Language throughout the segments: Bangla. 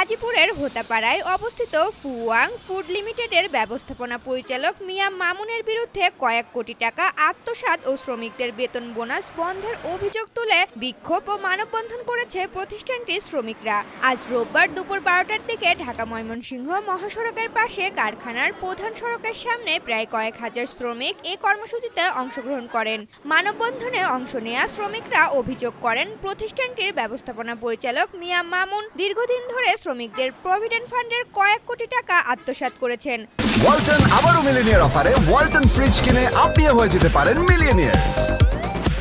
গাজীপুরের হোতাপাড়ায় অবস্থিত ফুয়াং ফুড লিমিটেডের ব্যবস্থাপনা পরিচালক মিয়া মামুনের বিরুদ্ধে কয়েক কোটি টাকা আত্মসাৎ ও শ্রমিকদের বেতন বোনাস বন্ধের অভিযোগ তুলে বিক্ষোভ ও মানববন্ধন করেছে প্রতিষ্ঠানটির শ্রমিকরা। আজ রোববার দুপুর বারোটার দিকে ঢাকা ময়মনসিংহ মহাসড়কের পাশে কারখানার প্রধান সড়কের সামনে প্রায় কয়েক হাজার শ্রমিক এই কর্মসূচিতে অংশগ্রহণ করেন। মানববন্ধনে অংশ নেয়া শ্রমিকরা অভিযোগ করেন, প্রতিষ্ঠানটির ব্যবস্থাপনা পরিচালক মিয়া মামুন দীর্ঘদিন ধরে শ্রমিকদের প্রভিডেন্ট ফান্ডের কয়েক কোটি টাকা আত্মসাৎ করেছেন। ওয়ালটন আবারও মিলিনিয়ার অফারে ওয়ালটন ফ্রিজ কিনে আপনিও হয়ে যেতে পারেন মিলিয়নিয়ার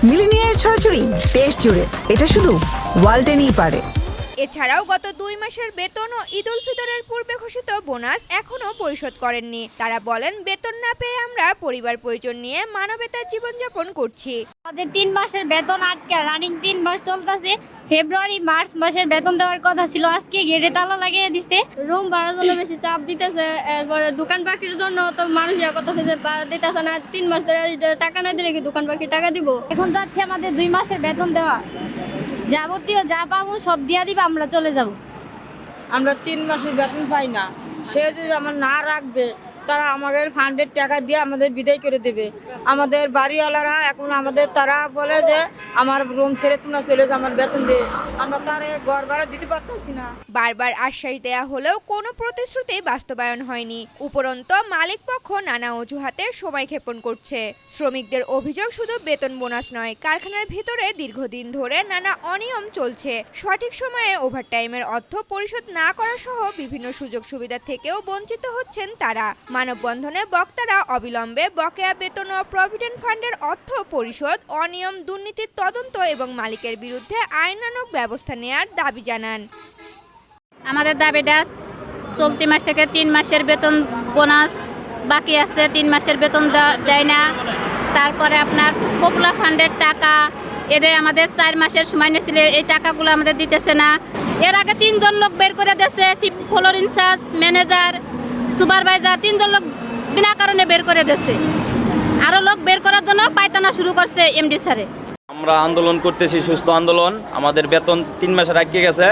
মিলিনিয়ার ছড়াছড়ি দেশ জুড়ে। এটা শুধু ওয়ালটেনই পারে। এছাড়াও গত দুই মাসের বেতন ও ঈদ উল ফিতরের পূর্বে ঘোষিত বোনাস এখনও পরিশোধ করেননি। তারা বলেন বেতন না পেয়ে আমরা পরিবার পরিজন নিয়ে মানবেতার জীবনযাপন করছি। আমাদের তিন মাসের বেতন আটকে রানিং তিন মাস চলতেছে। ফেব্রুয়ারি মার্চ মাসের বেতন দেওয়ার কথা ছিল আজকে গেটে তালা লাগিয়ে দিছে। রুম ভাড়ার জন্য বেশি চাপ দিতেছে এরপরে দোকান পাখির জন্য তো মানুষ ইয়া করতেছে যে বা- দিতেছে না তিন মাস ধরে টাকা না দিলে কি দোকান পাখি টাকা দিব? এখন যাচ্ছে আমাদের দুই মাসের বেতন দেওয়া। যাবতীয় যা পাবো সব দিয়া দিবা, আমরা চলে যাব। আমরা তিন মাসের বেতন পাই না। সে যদি আমার না রাখবে তারা আমাদের ফান্ডের টাকা দিয়ে আমাদের বিদায় করে দেবে। আমাদের বাড়িওয়ালারা এখন আমাদের, তারা বলে যে, আমার রুম ছেড়ে তোমরা চলে যাও, আমার বেতন দিয়ে আমরা তার ঘর ভাড়া দিতে পারতেছি না। বারবার আশ্বাস দেয়া হলেও কোনো প্রতিশ্রুতি বাস্তবায়ন হয়নি। উপরন্ত মালিক পক্ষ নানা অজুহাতে সময় ক্ষেপণ করছে। শ্রমিকদের অভিযোগ শুধু বেতন বোনাস নয়, কারখানার ভিতরে দীর্ঘদিন ধরে নানা অনিয়ম চলছে। সঠিক সময়ে ওভারটাইমের অর্থ পরিশোধ না করা সহ বিভিন্ন সুযোগ সুবিধা থেকেও বঞ্চিত হচ্ছেন তারা। মানববন্ধনে বক্তারা অবিলম্বে বকেয়া বেতন ও প্রভিডেন্ট ফান্ডের অর্থ পরিশোধ, অনিয়ম, দুর্নীতির তদন্ত এবং মালিকের বিরুদ্ধে আইনানুগ ব্যবস্থা নেয়ার দাবি জানান। আমাদের দাবিটা চলতি মাস থেকে তিন মাসের বেতন বোনাস বাকি আছে, তিন মাসের বেতন দেয় না। তারপরে আপনার পপুলার ফান্ডের টাকা, এদের আমাদের চার মাসের সময় নিয়েছিল এই টাকাগুলো আমাদের দিতেছে না। এর আগে তিনজন লোক বের করে দিয়েছে, chief floor incharge, manager supervisor তিনজন লোক বিনা কারণে বের করে দিয়েছে। আরও লোক বের করার জন্য পায়তানা শুরু করছে এমডি স্যারে। আমরা আন্দোলন করতেছি, সুস্থ আন্দোলন। আমাদের বেতন তিন মাসের আটকে গেছে।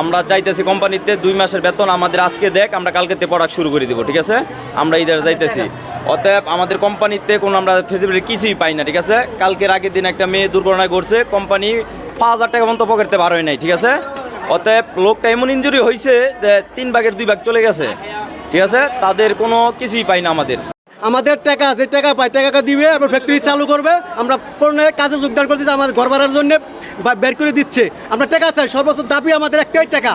আমরা চাইতেছি কোম্পানিতে দুই মাসের বেতন আমাদের আজকে দেখ, আমরা কালকেতে প্রোডাক্ট শুরু করে দিব, ঠিক আছে? আমরা ঈদের যাইতেছি। অতএব আমাদের কোম্পানিতে কোনো আমরা ফেসিলিটি কিছুই পাই না, ঠিক আছে? কালকের আগের দিন একটা মেয়ে দুর্ঘটনায় ঘটছে কোম্পানি পাঁচ হাজার টাকা পর্যন্ত পকেটতে বার হয় নাই, ঠিক আছে? অতএব লোকটা এমন ইঞ্জুরি হয়েছে যে তিন ভাগের দুই ভাগ চলে গেছে। ঠিক আছে? তাদের কোনো কিছুই পাই না আমাদের। আমাদের টাকা আছে, টাকা পায় টাকা দিবে আমরা ফ্যাক্টরি চালু করবে। আমরা পণ্যের কাজে যোগদান করতেছি, আমাদের ঘর ভাড়ার জন্য বের করে দিচ্ছে। আমরা টাকা চাই, সর্বোচ্চ দাবি আমাদের একটাই টাকা।